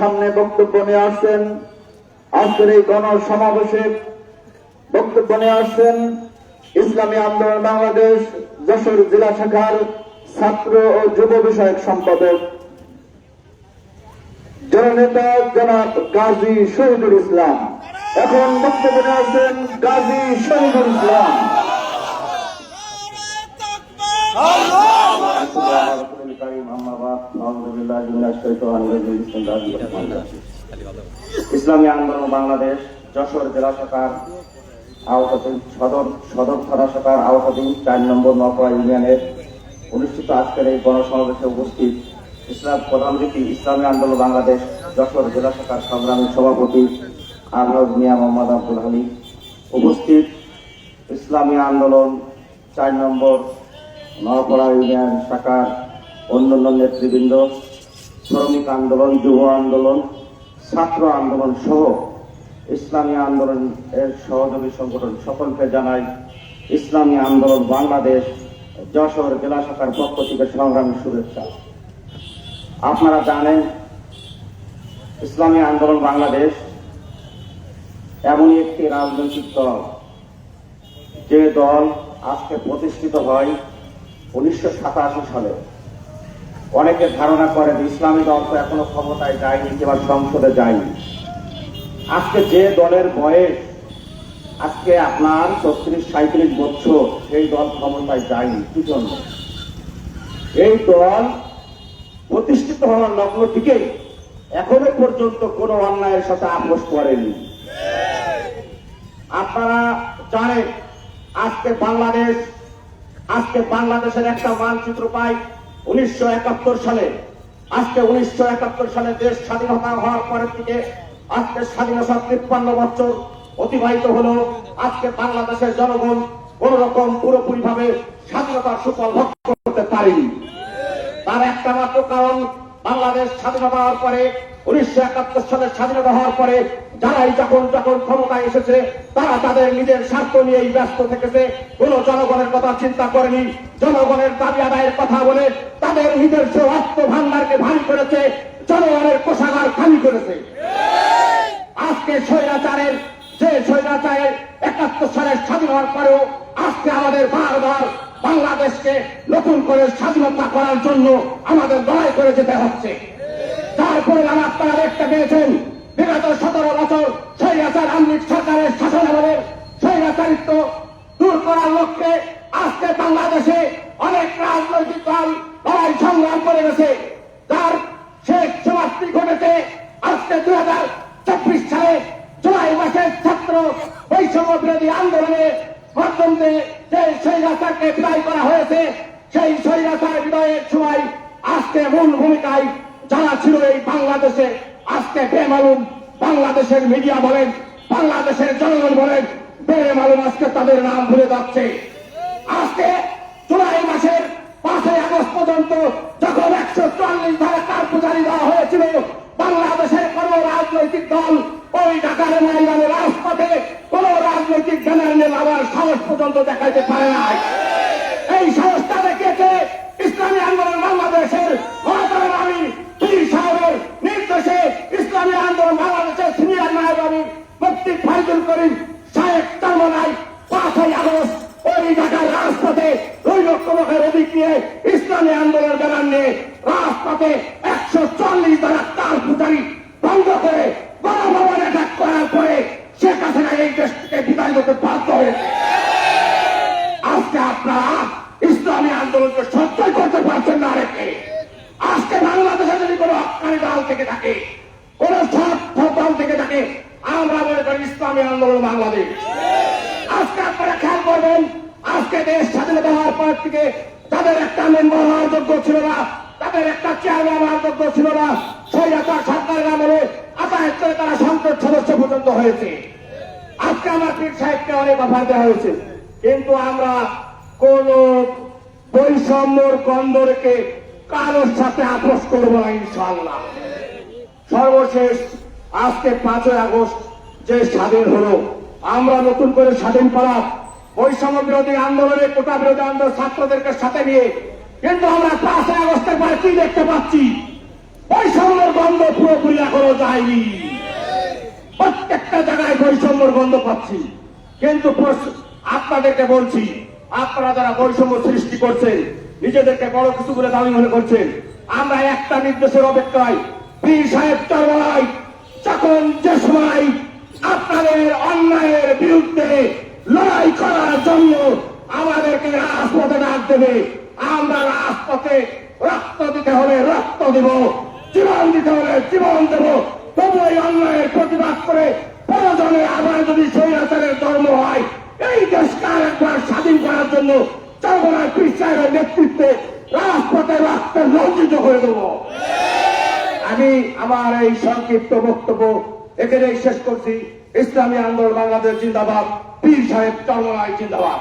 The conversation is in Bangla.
সামনে বক্তব্য নিয়ে আসছেন। আজকের এই গণ সমাবেশে বক্তব্য নিয়ে আসছেন ইসলামী আন্দোলন বাংলাদেশ যশোর জেলা শাখার ছাত্র ও যুব বিষয়ক সম্পাদক। জননেতা জনাব গাজী শহীদুল ইসলাম। এখন বক্তব্য নিয়ে আসছেন গাজী শহীদুল ইসলাম। ইসলামী আন্দোলন বাংলাদেশ যশোর জেলা শাখার আওতাধীন সদর সদর থানা শাখার আওতাধীন চার নম্বর নকরা ইউনিয়নের অনুষ্ঠিত আজকের এই গণসমাবেশে উপস্থিত ইসলাম প্রধান অতিথি, ইসলামী আন্দোলন বাংলাদেশ যশোর জেলা শাখার সংগ্রামী সভাপতি আলহাজ মিয়া মোহাম্মদ আব্দুল হালিম উপস্থিত ইসলামী আন্দোলন চার নম্বর নওপাড়া ইউনিয়ন শাখার অন্যান্য নেতৃবৃন্দ, শ্রমিক আন্দোলন, যুব আন্দোলন, ছাত্র আন্দোলন সহ ইসলামী আন্দোলন এর সহযোগী সংগঠন সকলকে জানাই, ইসলামী আন্দোলন বাংলাদেশ যশোর জেলা শাখার পক্ষ থেকে সংগ্রামী শুভেচ্ছা। আপনারা জানেন, ইসলামী আন্দোলন বাংলাদেশ এমন একটি রাজনৈতিক দল। যে দল আজকে প্রতিষ্ঠিত হয় উনিশশো সাতাশি সালে। অনেকে ধারণা করেন ইসলামী দল তো এখনও ক্ষমতায় যায়নি, কিংবা সংসদে যায়নি। আজকে যে দলের বয়স আজকে আপনার ছত্রিশ সাঁত্রিশ বছর সেই দল ক্ষমতায় যায়নি, কি জন্য? এই দল প্রতিষ্ঠিত হওয়ার লগ্ন থেকেই এখনও পর্যন্ত কোনো অন্যায়ের সাথে আপোষ করেনি। আপনারা জানেন, আজকে বাংলাদেশ, আজকে বাংলাদেশের একটা মানচিত্র পাই উনিশশো একাত্তর সালে, আজকে উনিশশো একাত্তর সালে দেশ স্বাধীনতা হওয়ার পরের থেকে আজকে স্বাধীনতা তিপ্পান্ন বছর অতিবাহিত হলো। আজকে বাংলাদেশের জনগণ কোন রকম পুরোপুরি ভাবে স্বাধীনতার সুফল ভোগ করতে পারেনি। তার একটা মাত্র কারণ, বাংলাদেশ স্বাধীনতা হওয়ার পরে, উনিশশো একাত্তর সালে স্বাধীনতা হওয়ার পরে যারাই যখন যখন ক্ষমতায় এসেছে, তারা তাদের নিজের স্বার্থ নিয়েই ব্যস্ত থেকেছে। কোন জনগণের কথা চিন্তা করেনি। জনগণের দাবি আদায়ের কথা বলে তাদের নিজস্ব অর্থ ভান্ডারকে ভারী করেছে, জনগণের কোষাগার খালি করেছে। আজকে স্বৈরাচারের, যে স্বৈরাচারের একাত্তর সালের স্বাধীন হওয়ার পরেও আজকে আমাদের বারবার বাংলাদেশকে নতুন করে স্বাধীনতা করার জন্য আমাদের লড়াই করে যেতে হচ্ছে। তারপরে আপনারা দেখতে পেয়েছেন, বিগত সতেরো বছর স্বৈরাচার আওয়ামী সরকারের শাসন স্বৈরাচারিত্ব দূর করার লক্ষ্যে আজকে বাংলাদেশে অনেক রাজনৈতিক দল লড়াই সংগ্রাম করে গেছে, যার শেষ সমাপ্তি ঘটেছে আজকে দুই হাজার চব্বিশ সালে জুলাই মাসের ছাত্র বৈষম্য বিরোধী আন্দোলনে মাধ্যমে যে স্বৈরাচারকে বিদায় করা হয়েছে, সেই স্বৈরাচার বিদায়ের সময় আজকে মূল ভূমিকায় যারা ছিল এই বাংলাদেশে, আজকে বেমালুম বাংলাদেশের মিডিয়া বলেন, বাংলাদেশের জনগণ বলেন, বেমালুম আজকে তাদের নাম ভুলে যাচ্ছে। আজকে জুলাই মাসের পাঁচই আগস্ট পর্যন্ত যখন একশো চল্লিশ ধারা কারপুজারি দেওয়া হয়েছিল, বাংলাদেশের কোন রাজনৈতিক দল ওই ঢাকার ময়দানে রাজপথে কোন রাজনৈতিক জেনারেল আবার সাহস পর্যন্ত দেখাইতে পারে নাই। এই সংস্থা আগস্ট ঢাকার রাজপথে দুই লক্ষ অধিক নিয়ে ইসলামী আন্দোলন ব্যানার নিয়ে রাজপথে একশো চল্লিশ দ্বারা তার পূজারি বন্ধ করে গণভবন অ্যাটাক করার পরে শেখ হাসিনা এই দেশ থেকে বিদায় করতে বাধ্য হয়েছে। আজকে আপনারা ইসলামী আন্দোলনকে সহ্যই করতে পারছেন না রেখে আজকে বাংলাদেশে যদি কোনো হকানি দল থেকে থাকে, কোন দল থেকে থাকে, আমরা মনে করি ইসলামী আন্দোলন বাংলাদেশ। আজকে আপনারা খেয়াল করবেন আজকে দেশ স্বাধীনতা হওয়ার পর থেকে তাদের একটা মেম্বার হওয়ার যোগ্য ছিল না, তাদের একটা চেয়ারম্যান হওয়ার যোগ্য ছিল না। স্বৈরাচার সরকারের আমলে আতায়াত করে তারা সংসদ সদস্য পর্যন্ত হয়েছে। আজকে আমার পীর সাহেবকে অনেক অফার দেওয়া হয়েছে। কিন্তু আমরা কোন বৈষম্যর রেখে কারোর সাথে আপোষ করব না ইনশাল্লাহ সর্বশেষ, আজকে পাঁচই আগস্ট যে স্বাধীন হলো, আমরা নতুন করে স্বাধীন করা বৈষম্য বিরোধী আন্দোলনে কোটা বিরোধী আন্দোলন ছাত্রদেরকে সাথে নিয়ে কিন্তু আমরা পাঁচই আগস্টের পরে কি দেখতে পাচ্ছি? বৈষম্যের গন্ধ পুরোপুরি এখনও যায়নি। প্রত্যেকটা জায়গায় বৈষম্যর গন্ধ পাচ্ছি। কিন্তু আপনাদেরকে বলছি, আপনারা যারা বৈষম্য সৃষ্টি করছেন, নিজেদেরকে বড় কিছু বলে দাবি মনে করছেন, আমরা একটা নির্দেশের অপেক্ষায় পীর সাহেব চরমাই যখন যে সময় আপনাদের অন্যায়ের বিরুদ্ধে লড়াই করার জন্য আমাদেরকে রাজপথে ডাক দেবে। আমরা রাজপথে রক্ত দিতে হলে রক্ত দেব, জীবন দিতে হলে জীবন দেব। তবু এই অন্যায়ের প্রতিবাদ করে প্রয়োজনে আবার যদি স্বৈরাচারের ধর্ম হয়, এই দেশকে একবার স্বাধীন করার জন্য চরমনায় পীর নেতৃত্বে রাজপথে রক্তে রঞ্জিত হয়ে দেব। আমি আমার এই সংক্ষিপ্ত বক্তব্য এখানেই শেষ করছি। ইসলামী আন্দোলন বাংলাদেশ জিন্দাবাদ পীর সাহেব চরমনায় জিন্দাবাদ।